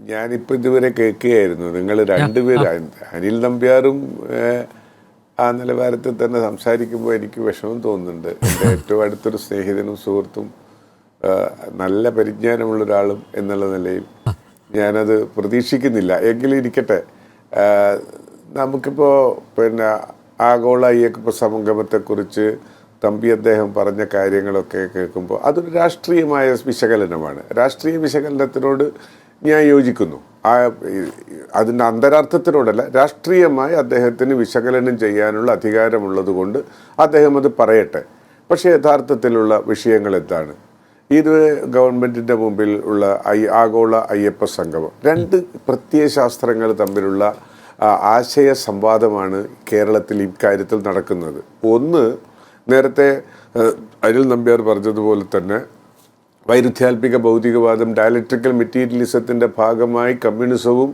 ഞാനിപ്പോൾ ഇതുവരെ കേൾക്കുകയായിരുന്നു. നിങ്ങൾ രണ്ടുപേരും അനിൽ നമ്പ്യാറും ആ നിലവാരത്തിൽ തന്നെ സംസാരിക്കുമ്പോൾ എനിക്ക് വിഷമം തോന്നുന്നുണ്ട്. എന്റെ ഏറ്റവും അടുത്തൊരു സ്നേഹിതനും സുഹൃത്തും നല്ല പരിജ്ഞാനമുള്ള ഒരാളും എന്നുള്ള നിലയിൽ ഞാനത് പ്രതീക്ഷിക്കുന്നില്ല. എങ്കിലും ഇരിക്കട്ടെ. നമുക്കിപ്പോൾ പിന്നെ ആഗോള അയ്യപ്പ സമംഗമത്തെക്കുറിച്ച് തമ്പി അദ്ദേഹം പറഞ്ഞ കാര്യങ്ങളൊക്കെ കേൾക്കുമ്പോൾ അതൊരു രാഷ്ട്രീയമായ വിശകലനമാണ്. രാഷ്ട്രീയ വിശകലനത്തിനോട് ഞാൻ യോജിക്കുന്നു. ആ അതിന്റെ അന്തരാർത്ഥത്തിനോടല്ല രാഷ്ട്രീയമായി അദ്ദേഹത്തിന് വിശകലനം ചെയ്യാനുള്ള അധികാരമുള്ളത് കൊണ്ട് അദ്ദേഹം അത് പറയട്ടെ. പക്ഷേ യഥാർത്ഥത്തിലുള്ള വിഷയങ്ങൾ എന്താണ്? ഇത് ഗവൺമെന്റിന്റെ മുമ്പിൽ ഉള്ള ഐ- ആഗോള അയ്യപ്പ സംഗമം. രണ്ട് പ്രത്യയശാസ്ത്രങ്ങൾ തമ്മിലുള്ള ആശയ സംവാദമാണ് കേരളത്തിൽ ഇക്കാര്യത്തിൽ നടക്കുന്നത്. ഒന്ന് നേരത്തെ അനിൽ നമ്പ്യാർ പറഞ്ഞതുപോലെ തന്നെ വൈരുദ്ധ്യാത്മിക ഭൗതികവാദം ഡയലക്ട്രിക്കൽ മെറ്റീരിയലിസത്തിന്റെ ഭാഗമായി കമ്മ്യൂണിസവും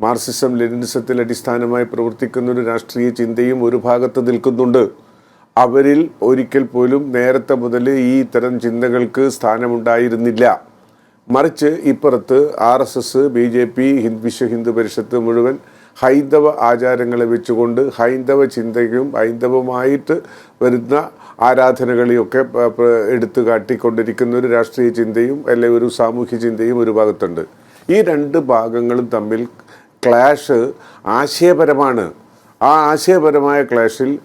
മാർസിസം ലെനിനിസത്തിൽ അടിസ്ഥാനമായി പ്രവർത്തിക്കുന്ന ഒരു രാഷ്ട്രീയ ചിന്തയും ഒരു ഭാഗത്ത് നിൽക്കുന്നുണ്ട്. അവരിൽ ഒരിക്കൽ പോലും നേരത്തെ മുതൽ ഈ ഇത്തരം ചിന്തകൾക്ക് സ്ഥാനമുണ്ടായിരുന്നില്ല. മറിച്ച് ഇപ്പുറത്ത് R S S B J P Hind Vishva Hindu Parishad മുഴുവൻ ഹൈന്ദവ ആചാരങ്ങളെ വെച്ചുകൊണ്ട് ഹൈന്ദവ ചിന്തയും ഹൈന്ദവമായിട്ട് വരുന്ന ആരാധനകളെയൊക്കെ എടുത്തു കാട്ടിക്കൊണ്ടിരിക്കുന്ന ഒരു രാഷ്ട്രീയ ചിന്തയും അല്ലെങ്കിൽ ഒരു സാമൂഹ്യ ചിന്തയും ഒരു ഭാഗത്തുണ്ട്. ഈ രണ്ട് ഭാഗങ്ങളും തമ്മിൽ ക്ലാഷ് ആശയപരമാണ്. ആ ആശയപരമായ ക്ലാഷിൽ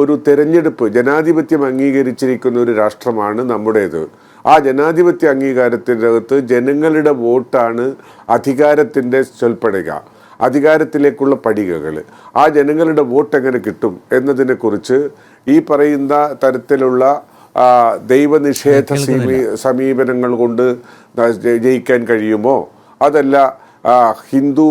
ഒരു തെരഞ്ഞെടുപ്പ് ജനാധിപത്യം അംഗീകരിച്ചിരിക്കുന്ന ഒരു രാഷ്ട്രമാണ് നമ്മുടേത്. ആ ജനാധിപത്യ അംഗീകാരത്തിന്റെ അകത്ത് ജനങ്ങളുടെ വോട്ടാണ് അധികാരത്തിന്റെ ചൊൽപ്പടിക. അധികാരത്തിലേക്കുള്ള പടികകൾ. ആ ജനങ്ങളുടെ വോട്ട് എങ്ങനെ കിട്ടും എന്നതിനെക്കുറിച്ച് ഈ പറയുന്ന തരത്തിലുള്ള ദൈവനിഷേധ സമീ സമീപനങ്ങൾ കൊണ്ട് ജയിക്കാൻ കഴിയുമോ? അതല്ല ഹിന്ദു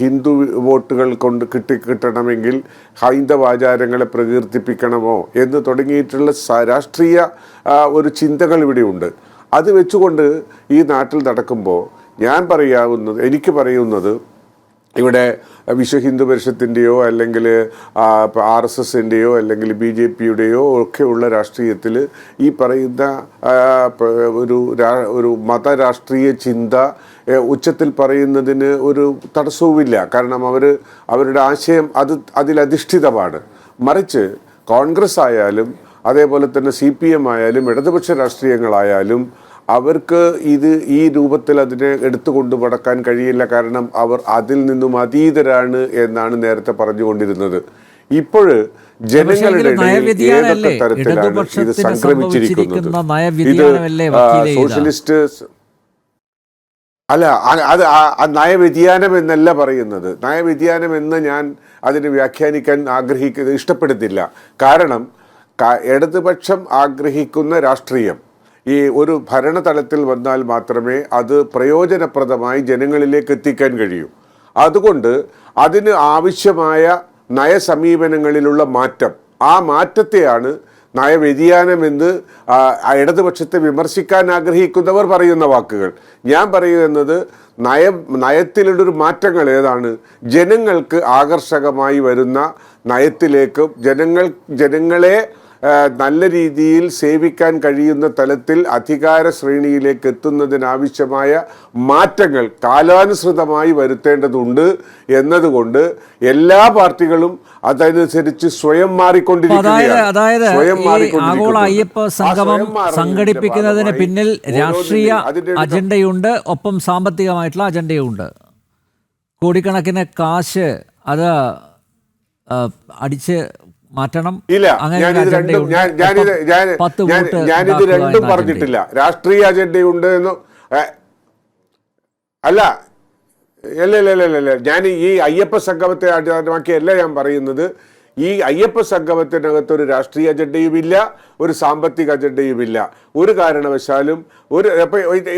ഹിന്ദു വോട്ടുകൾ കൊണ്ട് കിട്ടി കിട്ടണമെങ്കിൽ ഹൈന്ദവ ആചാരങ്ങളെ പ്രകീർത്തിപ്പിക്കണമോ എന്ന് തുടങ്ങിയിട്ടുള്ള രാഷ്ട്രീയ ഒരു ചിന്തകൾ ഇവിടെയുണ്ട്. അത് വെച്ചുകൊണ്ട് ഈ നാട്ടിൽ നടക്കുമ്പോൾ ഞാൻ പറയാവുന്നത് എനിക്ക് പറയുന്നത് ഇവിടെ വിശ്വ ഹിന്ദു പരിഷത്തിന്റെയോ അല്ലെങ്കിൽ ആർ എസ് എസിന്റെയോ അല്ലെങ്കിൽ ബി ജെ പിയുടെയോ ഒക്കെയുള്ള രാഷ്ട്രീയത്തിൽ ഈ പറയുന്ന ഒരു ഒരു മതരാഷ്ട്രീയ ചിന്ത ഉച്ചത്തിൽ പറയുന്നതിന് ഒരു തടസ്സവുമില്ല. കാരണം അവർ അവരുടെ ആശയം അത് അതിലധിഷ്ഠിതമാണ്. മറിച്ച് കോൺഗ്രസ് ആയാലും അതേപോലെ തന്നെ സി പി എം ആയാലും ഇടതുപക്ഷ രാഷ്ട്രീയങ്ങളായാലും അവർക്ക് ഇത് ഈ രൂപത്തിൽ അതിനെ എടുത്തുകൊണ്ട് മടക്കാൻ കഴിയില്ല കാരണം അവർ അതിൽ നിന്നും അതീതരാണ് എന്നാണ് നേരത്തെ പറഞ്ഞുകൊണ്ടിരുന്നത് ഇപ്പോൾ ജനങ്ങളുടെ? ഏതൊക്കെ തരത്തിലാണ് ഇത് സംക്രമിച്ചിരിക്കുന്നത് ഇത്? സോഷ്യലിസ്റ്റ് അല്ല അത് നയവ്യതിയാനം എന്നല്ല പറയുന്നത് നയവ്യതിയാനം എന്ന് ഞാൻ അതിനെ വ്യാഖ്യാനിക്കാൻ ആഗ്രഹിക്കുന്നത് ഇഷ്ടപ്പെടുന്നില്ല കാരണം ഇടതുപക്ഷം ആഗ്രഹിക്കുന്ന രാഷ്ട്രീയം ഈ ഒരു ഭരണതലത്തിൽ വന്നാൽ മാത്രമേ അത് പ്രയോജനപ്രദമായി ജനങ്ങളിലേക്ക് എത്തിക്കാൻ കഴിയൂ. അതുകൊണ്ട് അതിന് ആവശ്യമായ നയസമീപനങ്ങളിലുള്ള മാറ്റം. ആ മാറ്റത്തെയാണ് നയവ്യതിയാനമെന്ന് ഇടതുപക്ഷത്തെ വിമർശിക്കാൻ ആഗ്രഹിക്കുന്നവർ പറയുന്ന വാക്കുകൾ. ഞാൻ പറയുന്നത് നയ നയത്തിലുള്ളൊരു മാറ്റങ്ങൾ ഏതാണ്? ജനങ്ങൾക്ക് ആകർഷകമായി വരുന്ന നയത്തിലേക്കും ജനങ്ങൾ ജനങ്ങളെ നല്ല രീതിയിൽ സേവിക്കാൻ കഴിയുന്ന തലത്തിൽ അധികാര ശ്രേണിയിലേക്ക് എത്തുന്നതിനാവശ്യമായ മാറ്റങ്ങൾ കാലാനുസൃതമായി വരുത്തേണ്ടതുണ്ട് എന്നതുകൊണ്ട് എല്ലാ പാർട്ടികളും അതനുസരിച്ച് സ്വയം മാറിക്കൊണ്ടിരിക്കുകയാണ്. സ്വയം ആഗോള അയ്യപ്പ സംഗമം സംഘടിപ്പിക്കുന്നതിന് പിന്നിൽ രാഷ്ട്രീയ അജണ്ടയുണ്ട് ഒപ്പം സാമ്പത്തികമായിട്ടുള്ള അജണ്ടയുണ്ട്. കോടിക്കണക്കിന് കാശ് അത് അടിച്ച് മാറ്റണം. ഇല്ല ഞാനിത് രണ്ടും ഞാൻ ഞാനിത് ഞാൻ ഞാൻ- വോട്ട് ഞാനിത് രണ്ടും പറഞ്ഞിട്ടില്ല. രാഷ്ട്രീയ അജണ്ടയുണ്ട് എന്ന് അല്ല അല്ല അല്ല അല്ല അല്ല, അല്ല ഞാൻ ഈ അയ്യപ്പ സംഗമത്തെ അടിസ്ഥാനമാക്കിയല്ല ഞാൻ പറയുന്നത്. ഈ അയ്യപ്പ സംഗമത്തിനകത്ത് ഒരു രാഷ്ട്രീയ അജണ്ടയുമില്ല ഒരു സാമ്പത്തിക അജണ്ടയുമില്ല. ഒരു കാരണവശാലും ഒരു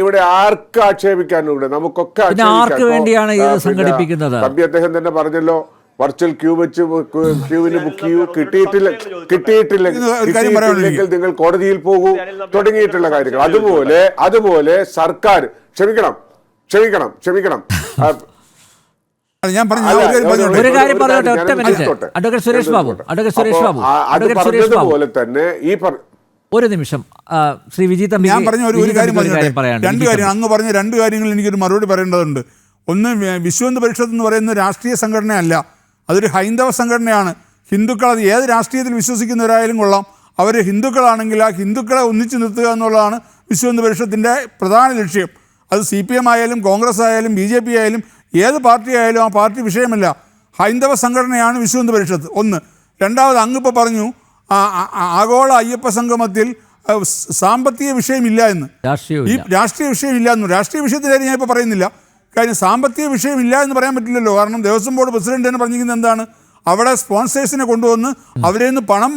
ഇവിടെ ആർക്ക് ആക്ഷേപിക്കാനും ഇവിടെ നമുക്കൊക്കെ ആർക്ക്. വേണ്ടിയാണ് ഇത് സംഘടിപ്പിക്കുന്നത്? തമ്പി അദ്ദേഹം തന്നെ പറഞ്ഞല്ലോ. വെർച്വൽ ക്യൂ വെച്ച് ക്യൂവിന് ബുക്ക് ചെയ്യൂ കിട്ടിയിട്ടില്ല കിട്ടിയിട്ടില്ല കിട്ടിയിട്ടില്ലെങ്കിൽ നിങ്ങൾ കോടതിയിൽ പോകൂ. തുടങ്ങിയിട്ടുള്ള കാര്യങ്ങൾ. അതുപോലെ അതുപോലെ സർക്കാർ ക്ഷമിക്കണം. ക്ഷമിക്കണം. ക്ഷമിക്കണം. ഞാൻ ഒരു കാര്യം ഒരു- പറഞ്ഞോട്ടെ. ഒരു കാര്യം ഒരു പറഞ്ഞോട്ടെ കാര്യം ഒറ്റ ഞാൻ മിനിറ്റ്. നിർത്തോട്ടെ. അഡ്വക്കേറ്റ് സുരേഷ് ബാബു നിർത്തോട്ടെ. അഡ്വക്കേറ്റ് സുരേഷ് അപ്പോ ബാബു ആ- അത് അഡ്വക്കേറ്റ് സുരേഷ് ബാബു. പറഞ്ഞതുപോലെ തന്നെ ഈ ഒരു നിമിഷം. ശ്രീ വിജി തമ്പി ഞാൻ പറഞ്ഞ ഒരു കാര്യം പറഞ്ഞോട്ടെ. രണ്ട് കാര്യം. അങ്ങ് പറഞ്ഞ രണ്ട് കാര്യങ്ങൾ എനിക്കൊരു മറുപടി പറയേണ്ടതുണ്ട്. ഒന്ന് വിശ്വന്ത് പരിഷത്ത് എന്ന് പറയുന്ന രാഷ്ട്രീയ സംഘടനയല്ല. അതൊരു ഹൈന്ദവ സംഘടനയാണ്. ഹിന്ദുക്കൾ അത് ഏത് രാഷ്ട്രീയത്തിൽ വിശ്വസിക്കുന്നവരായാലും കൊള്ളാം. അവർ ഹിന്ദുക്കളാണെങ്കിൽ ആ ഹിന്ദുക്കളെ ഒന്നിച്ചു നിർത്തുക എന്നുള്ളതാണ് വിശ്വഹിന്ദു പരിഷത്തിന്റെ പ്രധാന ലക്ഷ്യം. അത് സി പി എം ആയാലും കോൺഗ്രസ് ആയാലും ബി ജെ പി ആയാലും ഏത് പാർട്ടി ആയാലും ആ പാർട്ടി വിഷയമല്ല. ഹൈന്ദവ സംഘടനയാണ് വിശ്വഹിന്ദു പരിഷത്ത്. ഒന്ന്. രണ്ടാമത് അങ്ങിപ്പോൾ പറഞ്ഞു ആഗോള അയ്യപ്പ സംഗമത്തിൽ സാമ്പത്തിക വിഷയമില്ല എന്ന്. ഈ രാഷ്ട്രീയ വിഷയമില്ല എന്ന്. രാഷ്ട്രീയ വിഷയത്തിലായിരുന്നു ഞാൻ ഇപ്പോൾ പറയുന്നില്ല. കാര്യം സാമ്പത്തിക വിഷയമില്ല എന്ന് പറയാൻ പറ്റില്ലല്ലോ. കാരണം ദേവസ്വം ബോർഡ് പ്രസിഡന്റ് തന്നെ പറഞ്ഞിരിക്കുന്നത് എന്താണ്? അവിടെ സ്പോൺസേഴ്സിനെ കൊണ്ടുവന്ന് അവരിൽ നിന്ന് പണം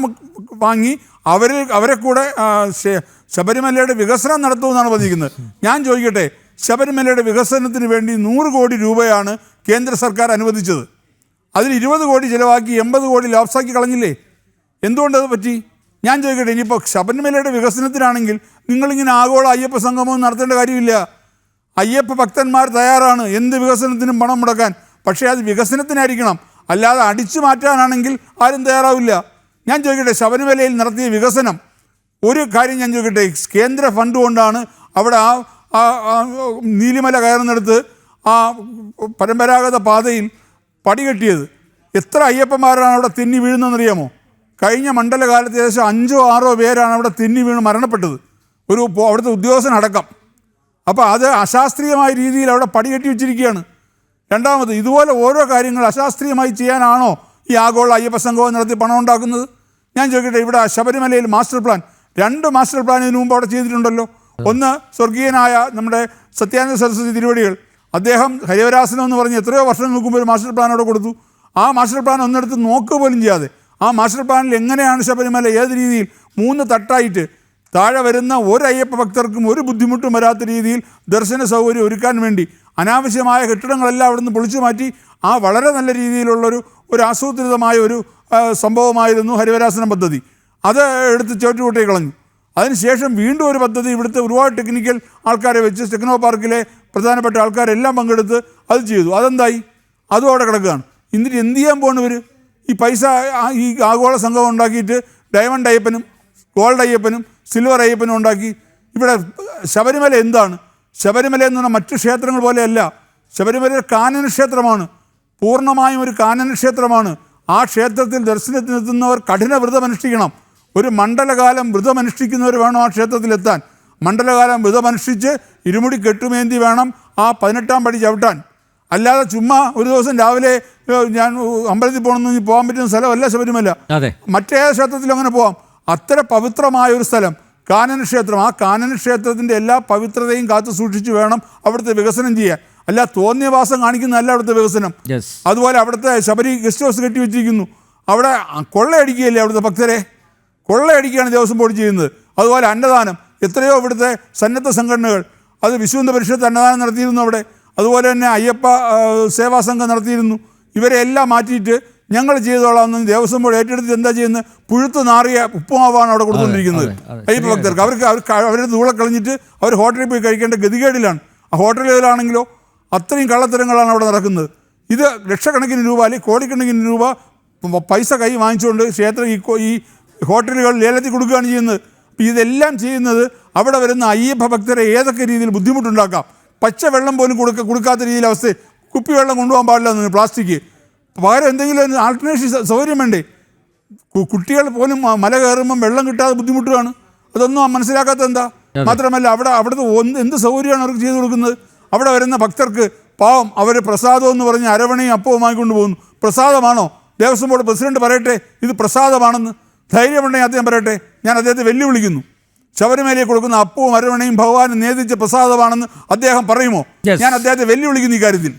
വാങ്ങി അവരിൽ അവരെ കൂടെ ശബരിമലയുടെ വികസനം നടത്തുമെന്നാണ് പറഞ്ഞിരിക്കുന്നത്. ഞാൻ ചോദിക്കട്ടെ ശബരിമലയുടെ വികസനത്തിന് വേണ്ടി നൂറ് കോടി രൂപയാണ് കേന്ദ്ര സർക്കാർ അനുവദിച്ചത്. അതിൽ ഇരുപത് കോടി ചിലവാക്കി എൺപത് കോടി ലാപ്സാക്കി കളഞ്ഞില്ലേ? എന്തുകൊണ്ടത് പറ്റി? ഞാൻ ചോദിക്കട്ടെ ഇനിയിപ്പോൾ ശബരിമലയുടെ വികസനത്തിനാണെങ്കിൽ നിങ്ങളിങ്ങനെ ആഗോള അയ്യപ്പ സംഗമം നടത്തേണ്ട കാര്യമില്ല. അയ്യപ്പ ഭക്തന്മാർ തയ്യാറാണ്. എന്ത് വികസനത്തിനും പണം മുടക്കാൻ. പക്ഷേ അത് വികസനത്തിനായിരിക്കണം. അല്ലാതെ അടിച്ചു മാറ്റാനാണെങ്കിൽ ആരും തയ്യാറാവില്ല. ഞാൻ ചോദിക്കട്ടെ ശബരിമലയിൽ നടത്തിയ വികസനം. ഒരു കാര്യം ഞാൻ ചോദിക്കട്ടെ കേന്ദ്ര ഫണ്ട് കൊണ്ടാണ് അവിടെ ആ നീലിമല കയറുന്നിടത്ത് ആ പരമ്പരാഗത പാതയിൽ പടി കെട്ടിയത്. എത്ര അയ്യപ്പന്മാരാണ് അവിടെ തെന്നി വീഴുന്നതെന്നറിയാമോ? കഴിഞ്ഞ മണ്ഡലകാലത്ത് ഏകദേശം അഞ്ചോ ആറോ പേരാണ് അവിടെ തെന്നി വീണ് മരണപ്പെട്ടത്. ഒരു അവിടുത്തെ ഉദ്യോഗസ്ഥനടക്കം. അപ്പോൾ അത് അശാസ്ത്രീയമായ രീതിയിൽ അവിടെ പടികെട്ടി വെച്ചിരിക്കുകയാണ്. രണ്ടാമത് ഇതുപോലെ ഓരോ കാര്യങ്ങൾ അശാസ്ത്രീയമായി ചെയ്യാനാണോ ഈ ആഗോള അയ്യപ്പ സംഘവും നടത്തി പണം ഉണ്ടാക്കുന്നത്? ഞാൻ ചോദിക്കട്ടെ ഇവിടെ ശബരിമലയിൽ മാസ്റ്റർ പ്ലാൻ രണ്ട് മാസ്റ്റർ പ്ലാൻ ഇതിനു മുമ്പ് അവിടെ ചെയ്തിട്ടുണ്ടല്ലോ. ഒന്ന് സ്വർഗീയനായ നമ്മുടെ സത്യാനന്ദ സരസ്വതി തിരുവടികൾ. അദ്ദേഹം ഹരിവരാസനം എന്ന് പറഞ്ഞ് എത്രയോ വർഷങ്ങൾക്ക് മുമ്പ് ഒരു മാസ്റ്റർ പ്ലാൻ അവിടെ കൊടുത്തു. ആ മാസ്റ്റർ പ്ലാൻ ഒന്നെടുത്ത് നോക്കുക പോലും ചെയ്യാതെ ആ മാസ്റ്റർ പ്ലാനിൽ എങ്ങനെയാണ് ശബരിമല ഏത് രീതിയിൽ മൂന്ന് തട്ടായിട്ട് താഴെ വരുന്ന ഒരു അയ്യപ്പ ഭക്തർക്കും ഒരു ബുദ്ധിമുട്ടും വരാത്ത രീതിയിൽ ദർശന സൗകര്യം ഒരുക്കാൻ വേണ്ടി അനാവശ്യമായ കെട്ടിടങ്ങളെല്ലാം അവിടുന്ന് പൊളിച്ചു മാറ്റി ആ വളരെ നല്ല രീതിയിലുള്ളൊരു ഒരു ആസൂത്രിതമായ ഒരു സംഭവമായിരുന്നു ഹരിവരാസനം പദ്ധതി. അത് എടുത്ത് ചോറ്റുകൂട്ടി കളഞ്ഞു. അതിനുശേഷം വീണ്ടും ഒരു പദ്ധതി ഇവിടുത്തെ ഒരുപാട് ടെക്നിക്കൽ ആൾക്കാരെ വെച്ച് ടെക്നോ പാർക്കിലെ പ്രധാനപ്പെട്ട ആൾക്കാരെല്ലാം പങ്കെടുത്ത് അത് ചെയ്തു. അതെന്തായി? അതും അവിടെ കിടക്കുകയാണ്. എന്നിട്ട് എന്ത് ചെയ്യാൻ പോകണം ഇവർ ഈ പൈസ ഈ ആഗോള സംഘം ഉണ്ടാക്കിയിട്ട് ഡയമണ്ട് അയ്യപ്പനും ഗോൾഡ് അയ്യപ്പനും സിൽവർ അയ്യപ്പനും ഉണ്ടാക്കി. ഇവിടെ ശബരിമല എന്താണ്? ശബരിമല എന്ന് പറഞ്ഞാൽ മറ്റു ക്ഷേത്രങ്ങൾ പോലെയല്ല. ശബരിമല ഒരു കാനന ക്ഷേത്രമാണ്. പൂർണമായും ഒരു കാനന ക്ഷേത്രമാണ്. ആ ക്ഷേത്രത്തിൽ ദർശനത്തിനെത്തുന്നവർ കഠിന വ്രതം അനുഷ്ഠിക്കണം. ഒരു മണ്ഡലകാലം വ്രതം അനുഷ്ഠിക്കുന്നവർ വേണം ആ ക്ഷേത്രത്തിലെത്താൻ മണ്ഡലകാലം വ്രതം അനുഷ്ഠിച്ച് ഇരുമുടി കെട്ടുമേന്തി വേണം ആ പതിനെട്ടാം പടി ചവിട്ടാൻ. അല്ലാതെ ചുമ്മാ ഒരു ദിവസം രാവിലെ ഞാൻ അമ്പലത്തിൽ പോകണമെന്ന് പോകാൻ പറ്റുന്ന സ്ഥലമല്ല ശബരിമല. മറ്റേ ക്ഷേത്രത്തിൽ ക്ഷേത്രത്തിലും അങ്ങനെ പോവാം. അത്ര പവിത്രമായ ഒരു സ്ഥലം. കാനന ക്ഷേത്രം. ആ കാനന ക്ഷേത്രത്തിന്റെ എല്ലാ പവിത്രതയും കാത്തു സൂക്ഷിച്ച് വേണം അവിടുത്തെ വികസനം ചെയ്യാൻ. അല്ല തോന്നിയവാസം കാണിക്കുന്നതല്ല അവിടുത്തെ വികസനം. അതുപോലെ അവിടുത്തെ ശബരി ഗസ്റ്റ് ഹൗസ് കെട്ടി വെച്ചിരിക്കുന്നു. അവിടെ കൊള്ളയടിക്കുകയല്ലേ അവിടുത്തെ ഭക്തരെ? കൊള്ളയടിക്കുകയാണ് ദേവസ്വം ബോർഡ് ചെയ്യുന്നത്. അതുപോലെ അന്നദാനം. എത്രയോ ഇവിടുത്തെ സന്നദ്ധ സംഘടനകൾ. അത് വിശുദ്ധ പരിഷത്ത് അന്നദാനം നടത്തിയിരുന്നു അവിടെ. അതുപോലെ തന്നെ അയ്യപ്പ സേവാ സംഘം നടത്തിയിരുന്നു. ഇവരെ എല്ലാം മാറ്റിയിട്ട് ഞങ്ങൾ ചെയ്തോളാം ദേവസ്വം ബോർഡ് ഏറ്റെടുത്ത് എന്താ ചെയ്യുന്നത്? പുഴുത്ത് നാറിയ ഉപ്പുമാവാണ് അവിടെ കൊടുത്തുകൊണ്ടിരിക്കുന്നത്. അയ്യപ്പ ഭക്തർക്ക്. അവർക്ക് അവർക്ക് അവരുടെ ധൂളെ കളഞ്ഞിട്ട് അവർ ഹോട്ടലിൽ പോയി കഴിക്കേണ്ട ഗതികേടിലാണ്. ആ ഹോട്ടലിലാണെങ്കിലോ അത്രയും കള്ളത്തരങ്ങളാണ് അവിടെ നടക്കുന്നത്. ഇത് ലക്ഷക്കണക്കിന് രൂപ അല്ലെങ്കിൽ കോടിക്കണക്കിന് രൂപ പൈസ കൈ വാങ്ങിച്ചുകൊണ്ട് ക്ഷേത്രം ഈ ഈ ഹോട്ടലുകൾ ലേലത്തിൽ കൊടുക്കുകയാണ് ചെയ്യുന്നത്. അപ്പോൾ ഇതെല്ലാം ചെയ്യുന്നത് അവിടെ വരുന്ന അയ്യപ്പ ഭക്തരെ ഏതൊക്കെ രീതിയിൽ ബുദ്ധിമുട്ടുണ്ടാക്കാം? പച്ച വെള്ളം പോലും കൊടുക്ക കൊടുക്കാത്ത രീതിയിൽ അവസ്ഥ. കുപ്പിവെള്ളം കൊണ്ടുപോകാൻ പാടില്ല പ്ലാസ്റ്റിക്. പകരം എന്തെങ്കിലും ആൾട്ടർനേഷൻ സൗകര്യം വേണ്ടേ? കുട്ടികൾ പോലും മല കയറുമ്പം വെള്ളം കിട്ടാതെ ബുദ്ധിമുട്ടുകയാണ് അതൊന്നും മനസ്സിലാക്കാത്ത എന്താ? മാത്രമല്ല അവിടെ അവിടുത്തെ ഒന്ന് എന്ത് സൗകര്യമാണ് അവർക്ക് ചെയ്തു കൊടുക്കുന്നത്? അവിടെ വരുന്ന ഭക്തർക്ക് പാവം അവർ പ്രസാദം എന്ന് പറഞ്ഞ് അരവണയും അപ്പവും വാങ്ങിക്കൊണ്ട് പോകുന്നു. പ്രസാദമാണോ? ദേവസ്വം ബോർഡ് പ്രസിഡന്റ് പറയട്ടെ ഇത് പ്രസാദമാണെന്ന്. ധൈര്യമുണ്ടെങ്കിൽ അദ്ദേഹം പറയട്ടെ ഞാൻ അദ്ദേഹത്തെ വെല്ലുവിളിക്കുന്നു. ശബരിമലയിൽ കൊടുക്കുന്ന അപ്പവും അരവണയും ഭഗവാനും നേതിച്ച പ്രസാദമാണെന്ന് അദ്ദേഹം പറയുമോ? ഞാൻ അദ്ദേഹത്തെ വെല്ലുവിളിക്കുന്നു ഈ കാര്യത്തിൽ.